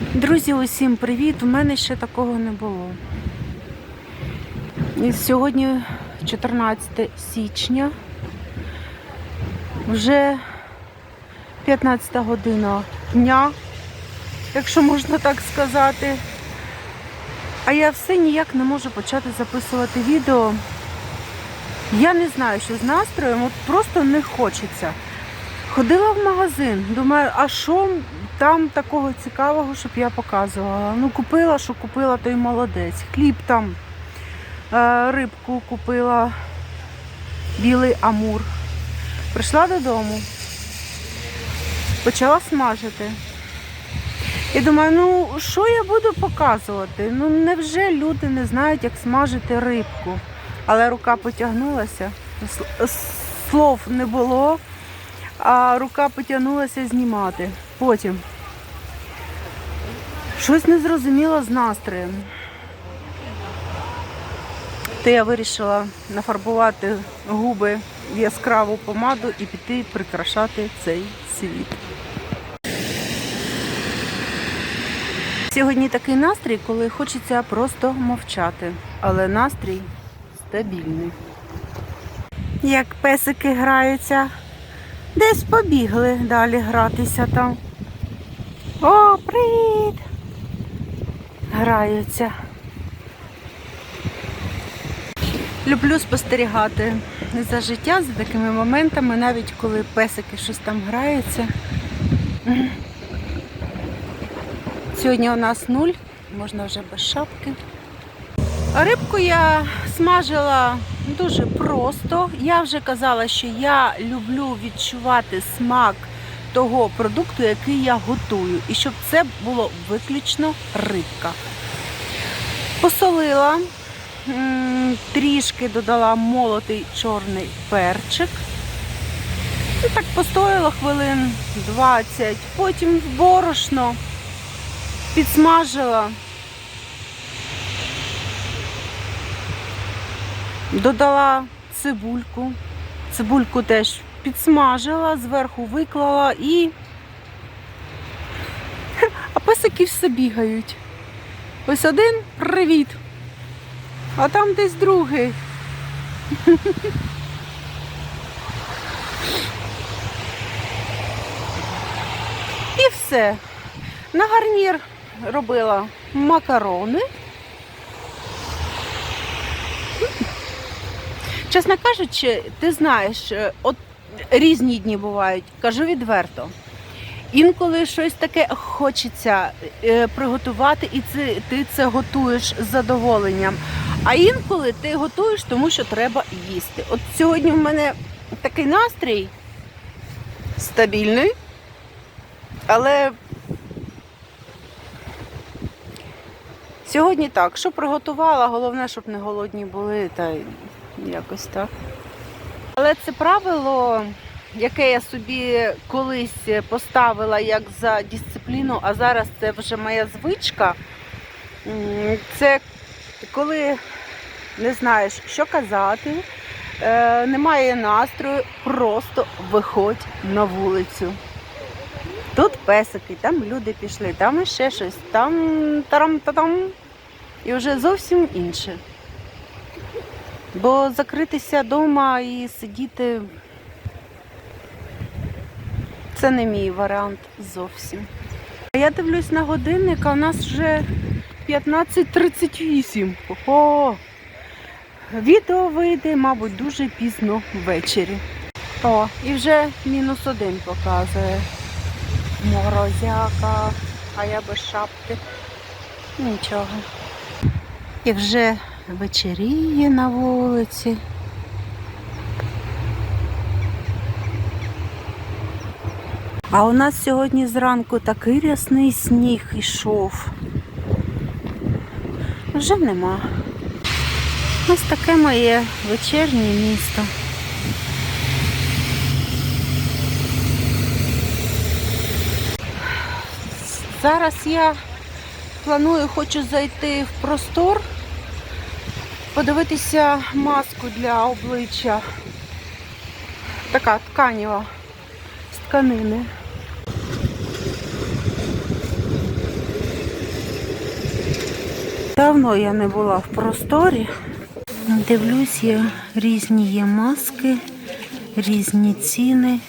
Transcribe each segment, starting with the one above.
Друзі, усім привіт! У мене ще такого не було. І сьогодні 14 січня, вже 15 година дня, якщо можна так сказати. А я все ніяк не можу почати записувати відео. Я не знаю, що з настроєм, от просто не хочеться. Ходила в магазин, думаю, а що там такого цікавого, щоб я показувала? Ну, купила, що купила, то й молодець. Хліб там, е, рибку купила, білий амур. Прийшла додому, почала смажити. І думаю, ну що я буду показувати? Ну невже люди не знають, як смажити рибку? Але рука потягнулася, слов не було, а рука потягнулася знімати. Потім щось не зрозуміло з настроєм. То я вирішила нафарбувати губи в яскраву помаду і піти прикрашати цей світ. Сьогодні такий настрій, коли хочеться просто мовчати, але настрій стабільний. Як песики граються, десь побігли далі гратися там. О, привіт! Граються. Люблю спостерігати за життя, за такими моментами, навіть коли песики щось там граються. Сьогодні у нас нуль, можна вже без шапки. Рибку я смажила дуже просто. Я вже казала, що я люблю відчувати смак того продукту, який я готую. І щоб це було виключно рибка. Посолила, трішки додала молотий чорний перчик. І так постояла хвилин 20, потім борошно підсмажила. Додала цибульку. Цибульку теж підсмажила, зверху виклала і. А песики все бігають. Ось один привіт. А там десь другий. І все. На гарнір робила макарони. Чесно кажучи, ти знаєш, е, от різні дні бувають, кажу відверто. Інколи щось таке хочеться е, приготувати, і це, ти це готуєш з задоволенням. А інколи ти готуєш, тому що треба їсти. От сьогодні в мене такий настрій стабільний, але сьогодні так, що приготувала, головне, щоб не голодні були, та якось так. Але це правило, яке я собі колись поставила як за дисципліну, а зараз це вже моя звичка. Це коли не знаєш, що казати, е, немає настрою, просто виходь на вулицю. Тут песики, там люди пішли, там іще щось, там тарам-та-там. І вже зовсім інше. Бо закритися вдома і сидіти це не мій варіант зовсім. Я дивлюсь на годинник, а у нас вже 15.38. Ого! Відео вийде, мабуть, дуже пізно ввечері. О, і вже мінус один показує. Морозяка, а я без шапки. Нічого. І вже вечеріє на вулиці. А у нас сьогодні зранку такий рясний сніг ішов. Вже нема. Ось таке моє вечірнє місто. Зараз я планую, хочу зайти в простор, подивитися маску для обличчя. Така тканіва з тканини. Давно я не була в просторі. Дивлюсь, є різні є маски, різні ціни.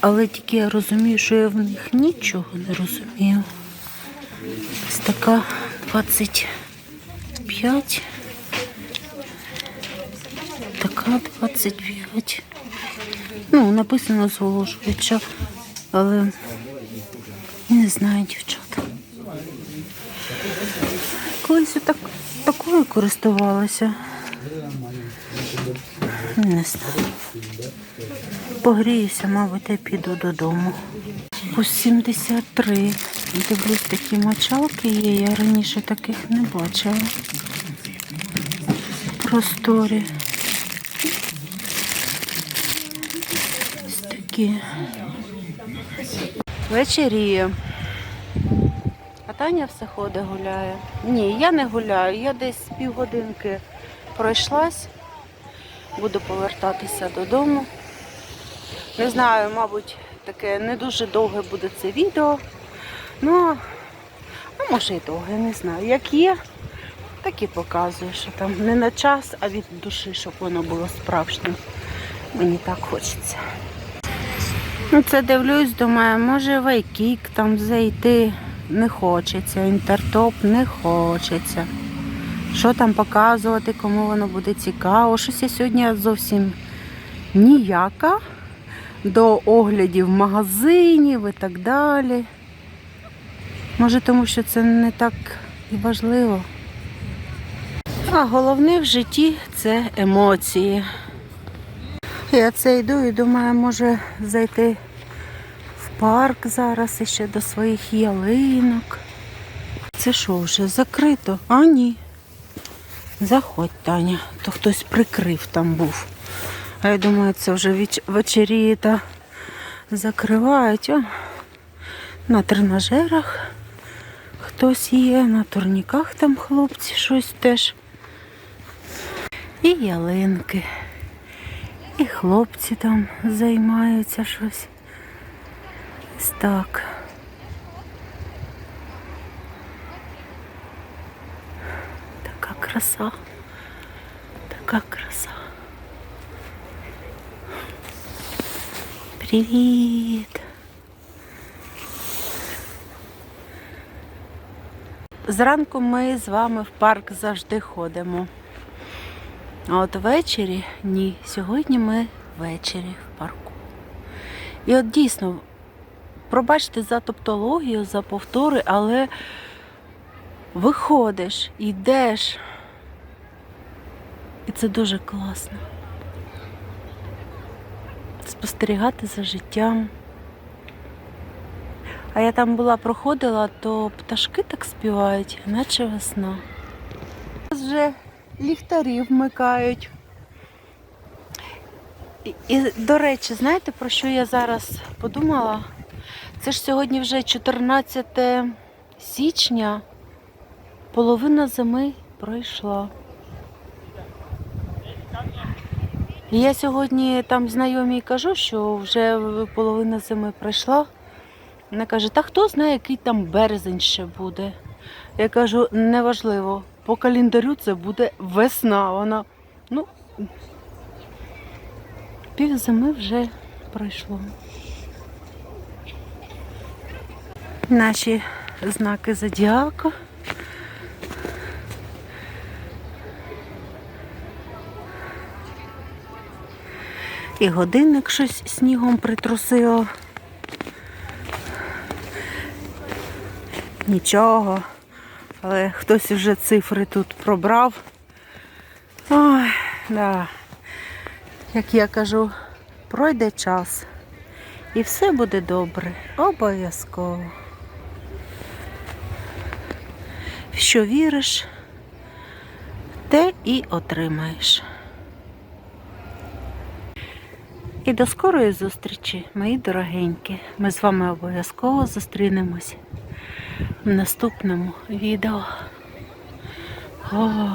Але тільки я розумію, що я в них нічого не розумію. Ось така 25. 25. Ну, написано зволожуюча, але не знаю, дівчата. Колись отак, такою користувалася. Не знаю. Погріюся, мабуть, і піду додому. По 73. Дивлюсь, такі мочалки є. Я раніше таких не бачила. Просторі. Ось. Вечеріє. А Таня все ходить гуляє. Ні, я не гуляю. Я десь півгодинки пройшлась. Буду повертатися додому. Не знаю, мабуть, таке не дуже довге буде це відео. Ну, а може і довге, не знаю. Як є, так і показую, що там не на час, а від душі, щоб воно було справжнім. Мені так хочеться. Ну, це дивлюсь, думаю, може вайкік там зайти не хочеться, інтертоп не хочеться. Що там показувати, кому воно буде цікаво. Щось я сьогодні зовсім ніяка до оглядів магазинів і так далі. Може, тому що це не так і важливо. А головне в житті це емоції. Я це йду і думаю, може зайти в парк зараз іще до своїх ялинок. Це що, вже закрито? А ні. Заходь, Таня, то хтось прикрив там був. А я думаю, це вже веч- вечеріє та закривають. О, на тренажерах хтось є, на турніках там хлопці щось теж. І ялинки. І хлопці там займаються щось. Ось так. Така краса. Така краса. Привіт. Зранку ми з вами в парк завжди ходимо. А от ввечері ні. Сьогодні ми ввечері в парку. І от дійсно, пробачте за топтологію, за повтори, але виходиш, йдеш. І це дуже класно. Спостерігати за життям. А я там була, проходила, то пташки так співають, наче весна. Вже ліхтарі вмикають. І, і, до речі, знаєте, про що я зараз подумала? Це ж сьогодні вже 14 січня, половина зими пройшла. І я сьогодні там знайомій кажу, що вже половина зими пройшла. Вона каже, та хто знає, який там березень ще буде. Я кажу, неважливо, по календарю це буде весна. Вона, ну, пів зими вже пройшло. Наші знаки зодіака. І годинник щось снігом притрусило. Нічого. Але хтось вже цифри тут пробрав. Ой, да. Як я кажу, пройде час. І все буде добре. Обов'язково. Що віриш, те і отримаєш. І до скорої зустрічі, мої дорогенькі. Ми з вами обов'язково зустрінемось в наступному відео. О.